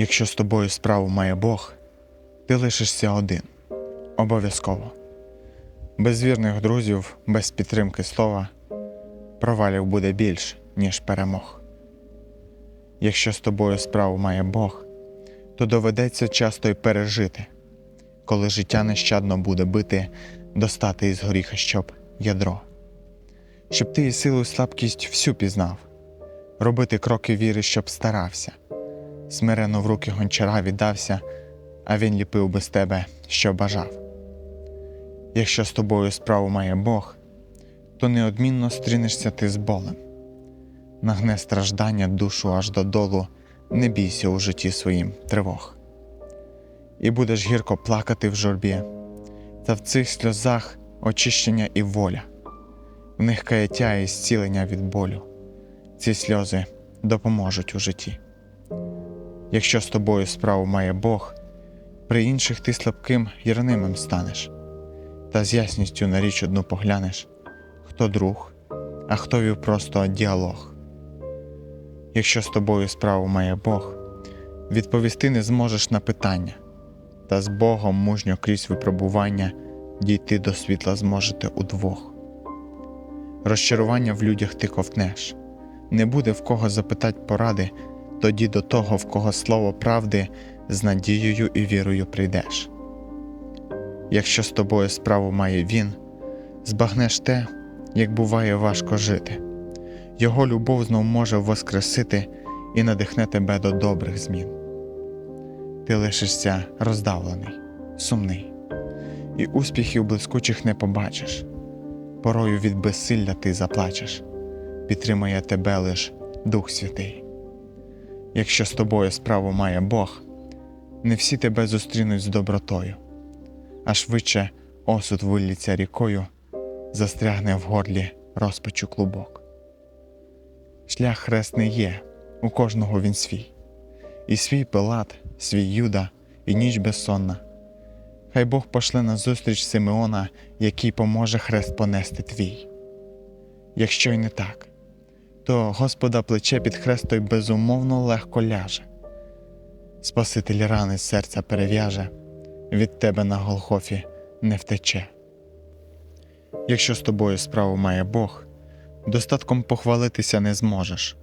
Якщо з тобою справу має Бог, ти лишишся один. Обов'язково. Без вірних друзів, без підтримки слова, провалів буде більш, ніж перемог. Якщо з тобою справу має Бог, то доведеться часто й пережити, коли життя нещадно буде бити, достати із горіха, щоб ядро. Щоб ти і силу слабкість всю пізнав, робити кроки віри, щоб старався, смирено в руки гончара віддався, а він ліпив без тебе, що бажав. Якщо з тобою справу має Бог, то неодмінно стрінешся ти з болем. Нагне страждання душу аж додолу, не бійся у житті своїм тривог. І будеш гірко плакати в журбі, та в цих сльозах очищення і воля, в них каяття і зцілення від болю. Ці сльози допоможуть у житті. Якщо з тобою справу має Бог, при інших ти слабким й станеш, та з ясністю на річ одну поглянеш, хто друг, а хто вів просто діалог. Якщо з тобою справу має Бог, відповісти не зможеш на питання, та з Богом мужньо крізь випробування дійти до світла зможете удвох. Розчарування в людях ти ковтнеш, не буде в кого запитать поради, тоді до того, в кого слово правди з надією і вірою прийдеш. Якщо з тобою справу має він, збагнеш те, як буває важко жити. Його любов знов може воскресити і надихне тебе до добрих змін. Ти лишишся роздавлений, сумний, і успіхів блискучих не побачиш. Порою від безсилля ти заплачеш, підтримує тебе лиш Дух Святий. Якщо з тобою справу має Бог, не всі тебе зустрінуть з добротою, а швидше осуд вилліться рікою, застрягне в горлі розпачу клубок. Шлях хресний є, у кожного він свій, і свій Пилат, свій Юда, і ніч безсонна. Хай Бог пошле на зустріч Симеона, який поможе хрест понести твій. Якщо й не так, то Господа плече під хрест той безумовно легко ляже. Спаситель рани серця перев'яже, від тебе на Голгофі не втече. Якщо з тобою справу має Бог, достатком похвалитися не зможеш,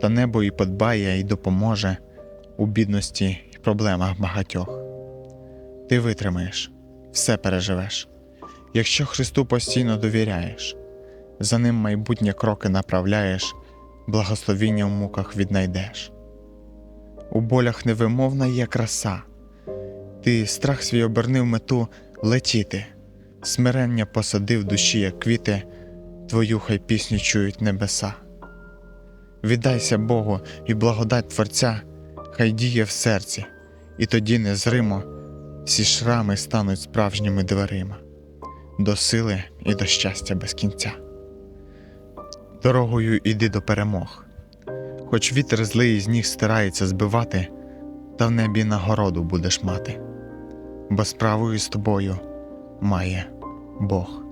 та небо і подбає, і допоможе у бідності й проблемах багатьох. Ти витримаєш, все переживеш, якщо Христу постійно довіряєш, за ним майбутнє кроки направляєш, благословіння в муках віднайдеш. У болях невимовна є краса, ти страх свій обернив мету летіти, смирення посадив душі, як квіти, твою хай пісню чують небеса. Віддайся Богу і благодать Творця, хай діє в серці, і тоді незримо всі шрами стануть справжніми дверима, до сили і до щастя без кінця. Дорогою іди до перемог, хоч вітер злий з ніг стирається збивати, та в небі нагороду будеш мати, бо справою з тобою має Бог.